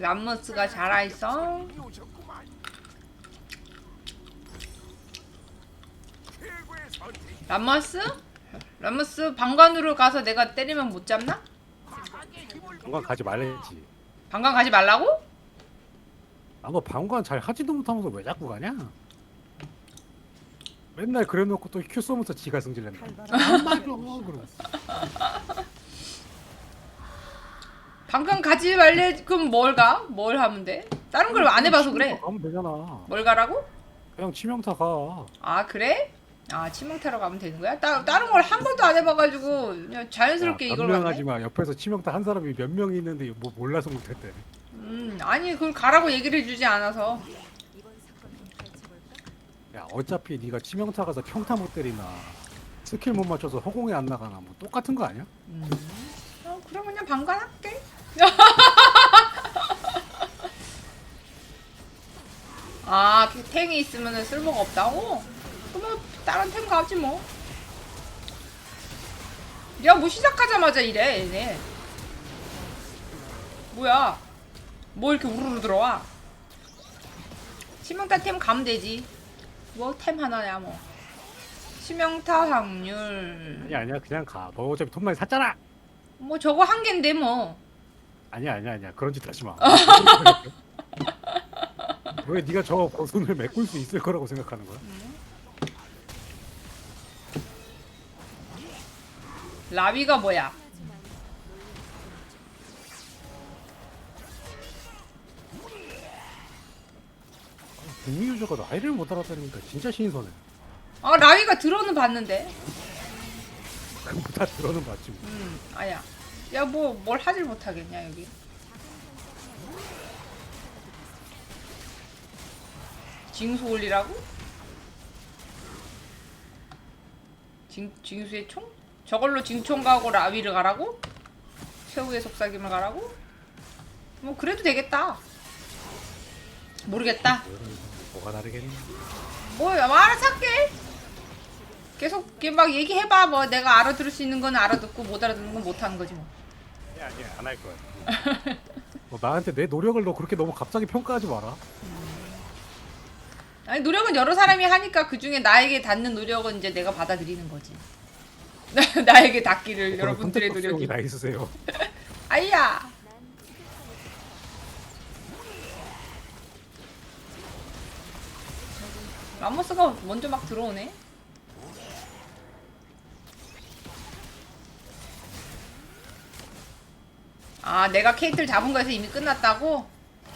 람머스가 자라있어 람머스? 람머스 방관으로 가서 내가 때리면 못 잡나? 방관 가지 말랬지. 방관 가지 말라고? 아너 방관 잘 하지도 못하면서 왜 자꾸 가냐? 맨날 그래놓고 또 큐 쏘면서 지가 승질낸다. 안 맞아. 그러고. 방관 가지 말래 그럼 뭘 가? 뭘 하면 돼? 다른 걸 안 해봐서 그래 가면 되잖아. 뭘 가라고? 그냥 치명타 가. 아 그래? 아 치명타로 가면 되는 거야? 따, 다른 걸 한 번도 안 해봐가지고 그냥 자연스럽게 이걸 변명하지 갔네? 마. 옆에서 치명타 한 사람이 몇 명이 있는데 뭐 몰라서 못했대. 음 아니 그걸 가라고 얘기를 해주지 않아서 야 어차피 네가 치명타 가서 평타 못 때리나 스킬 못 맞춰서 허공에 안 나가나 뭐 똑같은 거 아니야? 음. 어, 그럼 그냥 방관할게 아 그 탱이 있으면 쓸모가 없다고? 그럼 뭐 다른 탱 가지 뭐 야, 뭐 시작하자마자 이래, 얘네. 뭐야? 뭐 이렇게 우르르 들어와? 치명타 템 가면 되지. 뭐 템 하나야, 뭐. 치명타 확률. 아니 아니야 그냥 가. 너 어차피 돈 많이 샀잖아. 뭐 저거 한 갠데 뭐. 아니야 아니야 아니야 그런 짓 하지 마. 왜 네가 저 버선을 메꿀 수 있을 거라고 생각하는 거야? 라비가 뭐야? 북미 유저가 나이를 못 알아다니니까 진짜 신선해. 아 라비가 들어는 봤는데. 그럼 다 들어는 봤지. 뭐. 음, 아야. 야 뭐 뭘 하질 못하겠냐 여기. 징수 올리라고? 징 징수의 총? 저걸로 징총 가고 라비를 가라고? 최후의 속삭임을 가라고? 뭐 그래도 되겠다. 모르겠다. 뭐가 다르겠니? 뭐야, 뭐 알아서 할게. 계속 막 얘기해봐. 뭐 내가 알아들을 수 있는 건 알아듣고 못 알아듣는 건 못하는 거지 뭐. 아니야 아니야 안할 거야. 뭐 나한테 내 노력을 너 그렇게 너무 갑자기 평가하지 마라. 아니 노력은 여러 사람이 하니까 그 중에 나에게 닿는 노력은 이제 내가 받아들이는 거지. 나에게 닿기를 여러분들의 선택적 노력이. 다 있으세요. 아이야. 라모스가 먼저 막 들어오네. 아, 내가 케이트를 잡은 거에서 이미 끝났다고?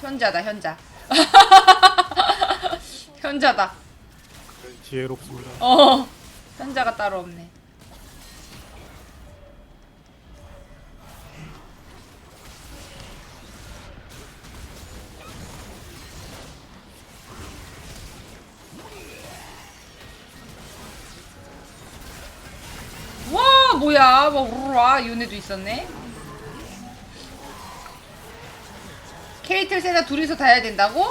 현자다, 현자. 현자다. 지혜롭습니다. 어, 현자가 따로 없네. 와, 뭐야. 뭐, 우르르 와. 윤회도 있었네. 케이틀 세나 둘이서 다야 된다고?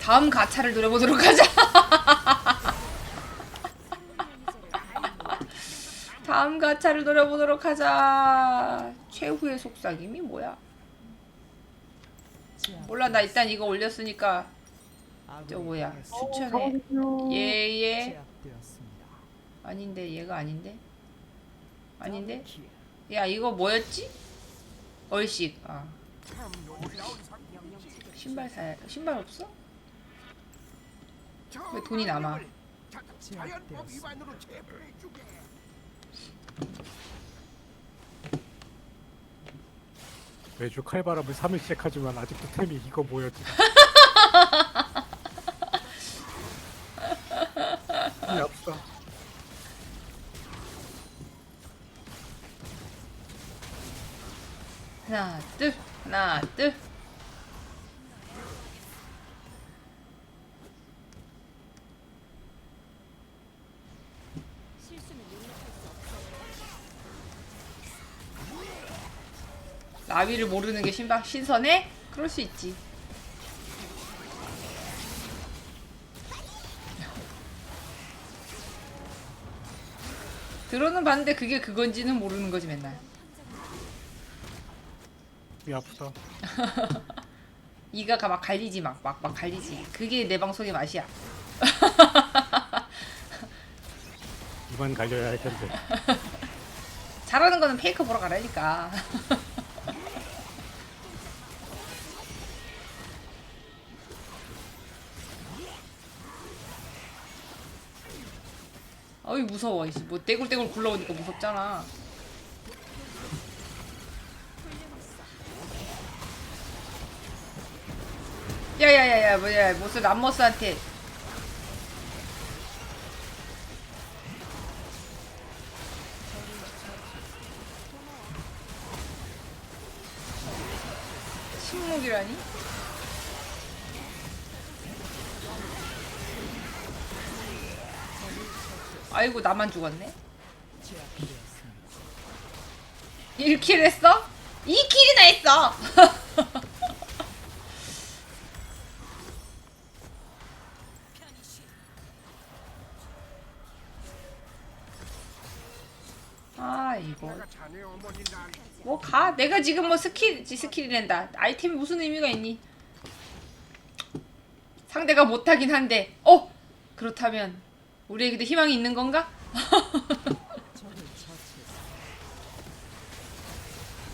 다음 가차를 노려보도록 하자. 다음 가차를 노려보도록 하자. 최후의 속삭임이 뭐야? 몰라 나 일단 이거 올렸으니까 저 뭐야 추천해. 예예. 아닌데 얘가 아닌데 아닌데 야 이거 뭐였지? 얼씩 아 신발 사야 신발 없어? 왜 돈이 남아? 매주 칼바람을 3일씩 하지만 아직도 템이 이거 뭐였지? 나비를 모르는 게 신박 신선해? 그럴 수 있지. 들어는 봤는데 그게 그건지는 모르는 거지 맨날. 이 아프다. 이가 막 갈리지 막 막 막 갈리지. 그게 내 방송의 맛이야. 이만 갈려야 할 텐데. 잘하는 거는 페이커 보러 가라니까. 어이 무서워. 이씨. 뭐 떼굴떼굴 굴러오니까 무섭잖아. 야야야야 뭐야 무슨 람머스한테 침묵이라니? 아이고 나만 죽었네. 1킬 했어? 2킬이나 했어. 아 이거 뭐 가 내가 지금 뭐 스킬 스킬이란다 아이템이 무슨 의미가 있니 상대가 못하긴 한데 어 그렇다면 우리에게도 희망이 있는 건가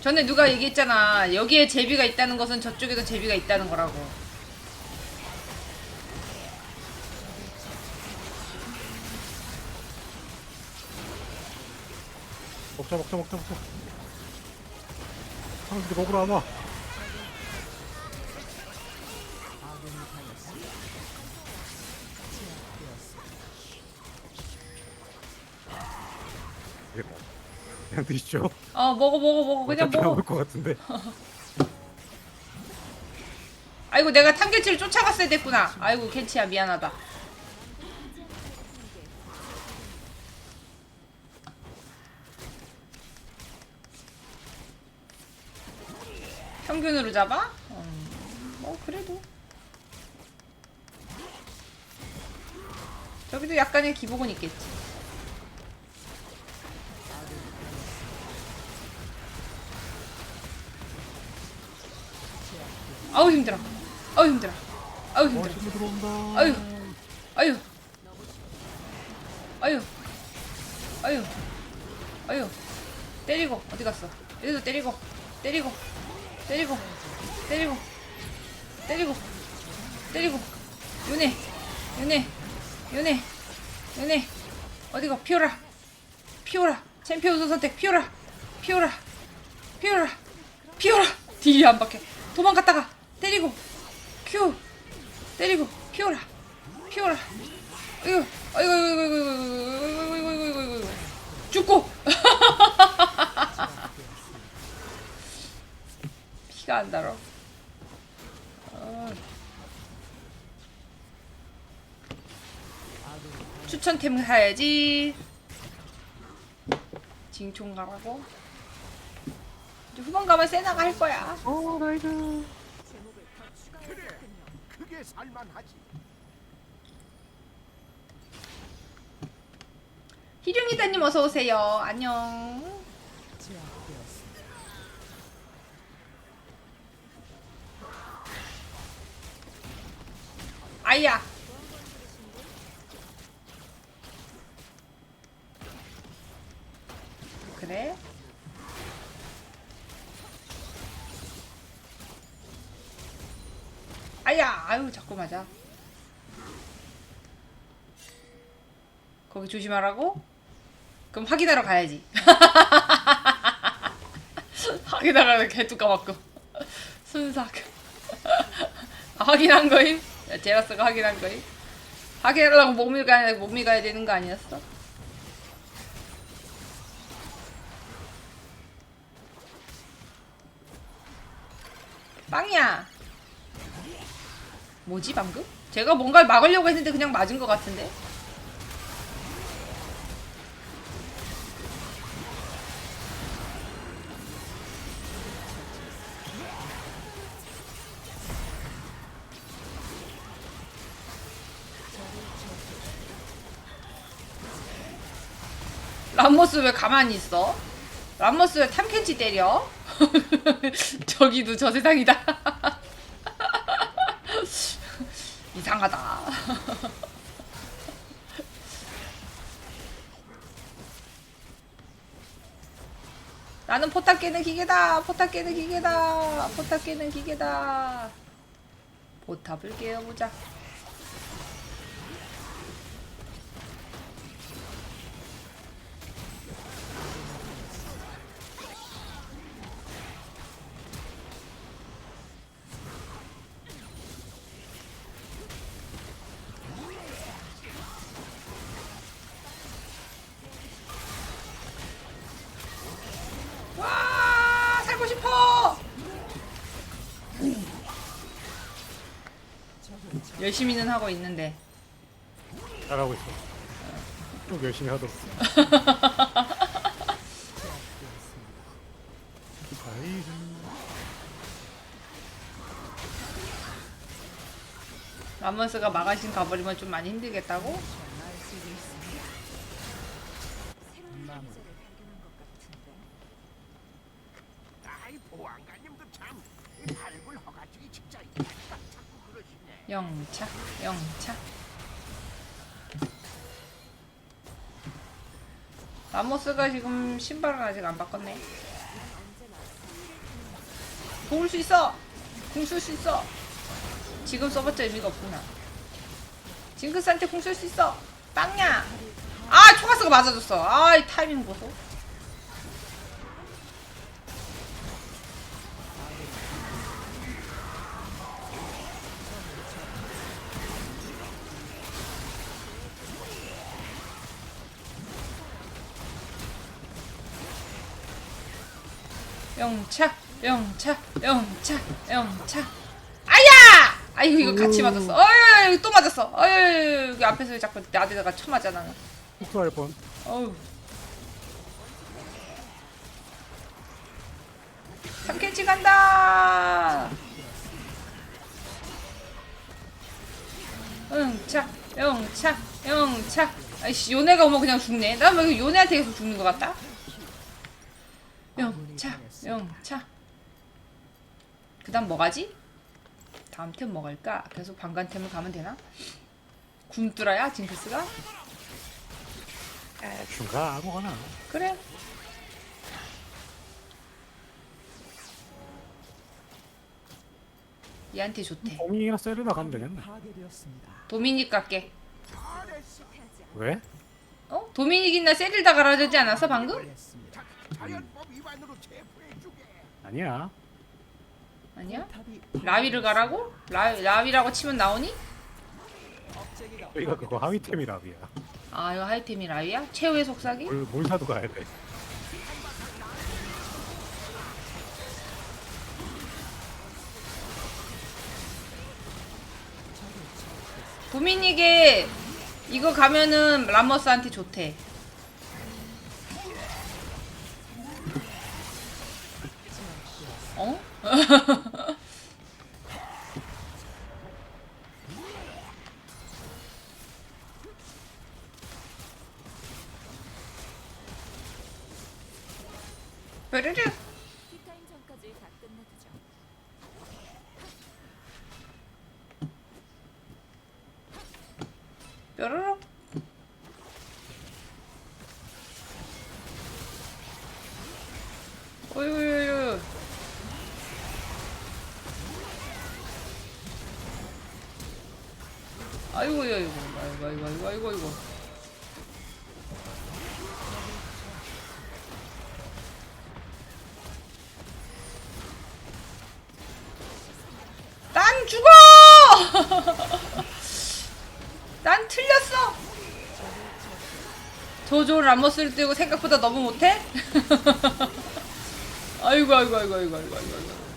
전에 누가 얘기했잖아 여기에 제비가 있다는 것은 저쪽에도 제비가 있다는 거라고 먹자 먹자 먹자 먹자. 사람들이 먹으러 안 와. 그냥 드시죠. 어 먹어 먹어 먹어 그냥 어차피 먹어 나올 것 같은데. 아이고 내가 탐켄치를 쫓아갔어야 됐구나 아이고 켄치야 미안하다 평균으로 잡아? 음, 뭐 그래도 저기도 약간의 기복은 있겠지 아우 힘들어. 아우 힘들어. 아우 어, 힘들어. 들어온다. 아유 아유. 아유. 아유. 아유. 때리고 어디 갔어? 얘도 때리고 때리고 때리고 때리고 때리고 때리고. 윤혜 윤혜 윤혜 윤혜. 어디가? 피오라. 피오라. 챔피언 선택 피오라. 피오라. 피오라. 피오라. 딜이 안 박혀. 도망갔다가 때리고 큐 때리고 피오라. 피오라. 이거 아이고 아이고 아이고 아이고 아이고 아이고 아이고 아이고. 죽고. 피가 안 달아. 아. 추천템 사야지. 징총 가라고. 후반 가면 세나가 할 거야. 어 나이스. 그게 살만하지. 희룡이다님 어서 오세요. 안녕. 아이야. 그래 맞아 거기 조심하라고 그럼 확인하러 가야지 확인하러 개뚜 까먹고 순삭 아, 확인한 거임? 야, 제라스가 확인한 거임? 확인하려고 몸이 가야, 몸이 가야 되는 거 아니었어? 빵이야. 뭐지 방금? 제가 뭔가를 막으려고 했는데 그냥 맞은 것 같은데? 람머스 왜 가만히 있어? 람머스 왜 탐켄치 때려? 저기도 저 세상이다. 나는 포탑 깨는 기계다. 포탑 깨는 기계다. 포탑 깨는 기계다. 포탑을 깨어보자. 열심히는 하고 있는데 잘하고 있어. 좀 열심히 하도록. 아이고. 라몬스가 마가신 가버리면 좀 많이 힘들겠다고? 라모스가 지금 신발을 아직 안 바꿨네. 도울 수 있어! 궁쓸 수 있어! 지금 써봤자 의미가 없구나. 징크스한테 궁쓸 수 있어! 빵야! 아 초가스가 맞아줬어. 아 이 타이밍 보소 영차 영차 영차 영차. 아야! 아이고 이거 같이 맞았어. 어이 또 맞았어. 어이 여기 앞에서 자꾸 나대다가 쳐맞아 나는. 폭소할 뻔. 어우 삼캔치 간다! 영차 영차 영차. 아이씨 요네가 오면 그냥 죽네? 나왜 요네한테 계속 죽는 것 같다 영차 영차 그 다음 뭐 가지? 다음 템 뭐 갈까? 계속 방관템을 가면 되나? 굶뚜라야 징크스가? 중가 아무거나. 그래 얘한테 좋대 어민이나 세르나 가면 되겠네. 도미닉 갈게. 왜? 어? 도미닉이나 세릴다 갈아야 되지 않았어 방금? 자, 자연법 위반으로 체포해주게. 아니야. 아니야? 탑이 라위를 가라고? 라, 라위라고 치면 나오니? 저희가 그거 하위템이라비야. 아 이거 하이템이 라위야? 최후의 속삭이? 뭘, 뭘 사도 가야 돼. 도미닉에 이거 가면은 라머스한테 좋대 어? 아이고 아이고 아이고 아이고 아이고 아이고 아이고 난 죽어! 난 틀렸어. 조조 라모스를 뜨고 생각보다 너무 못해? 아이고 아이고 아이고 아이고 아이고. 아이고.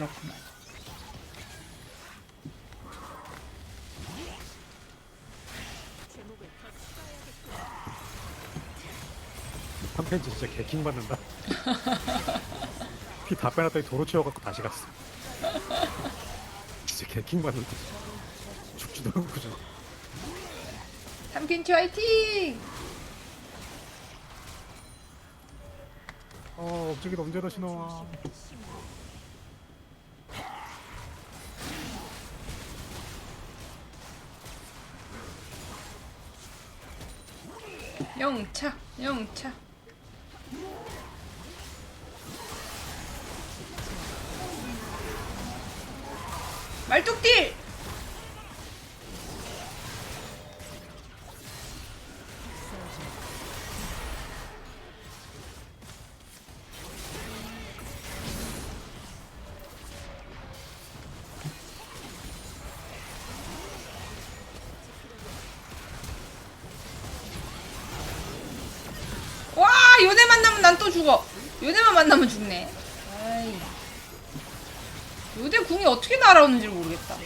그렇구만. 팬츠 진짜 개킹 받는다. 피 다 빼놨더니 도로 치워갖고 다시 갔어. 진짜 개킹 받는데. 죽지도 않고 그죠. 삼킨치 화이팅! 어, 업적이 언제 다시 나와. 영차 영차. 말뚝딜 요네 만나면 난 또 죽어 요네만 만나면 죽네 아이 요네 궁이 어떻게 날아오는지 모르겠다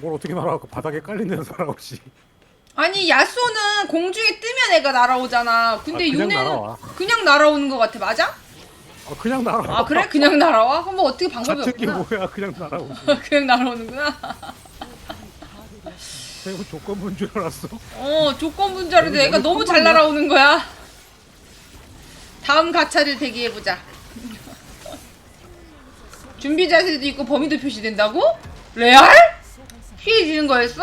뭘 어떻게 날아가고 바닥에 깔린 데서 날아오지. 아니 야쏘는 공중에 뜨면 애가 날아오잖아 근데 아, 그냥 요네는 날아와. 그냥 날아오는 것 같아 맞아? 어, 그냥 날아와. 아 그래? 그냥 날아와? 그럼 뭐 어떻게 방법이 같은 게 없구나 뭐야? 그냥 날아오지. 그냥 날아오는구나 내가 이거 조건부인 줄 알았어. 어 조건분 줄 알았는데 여기 애가 너무 잘. 날아오는 거야 다음 가차를 대기해보자 준비 자세도 있고 범위도 표시된다고? 레알? 피해지는 거였어?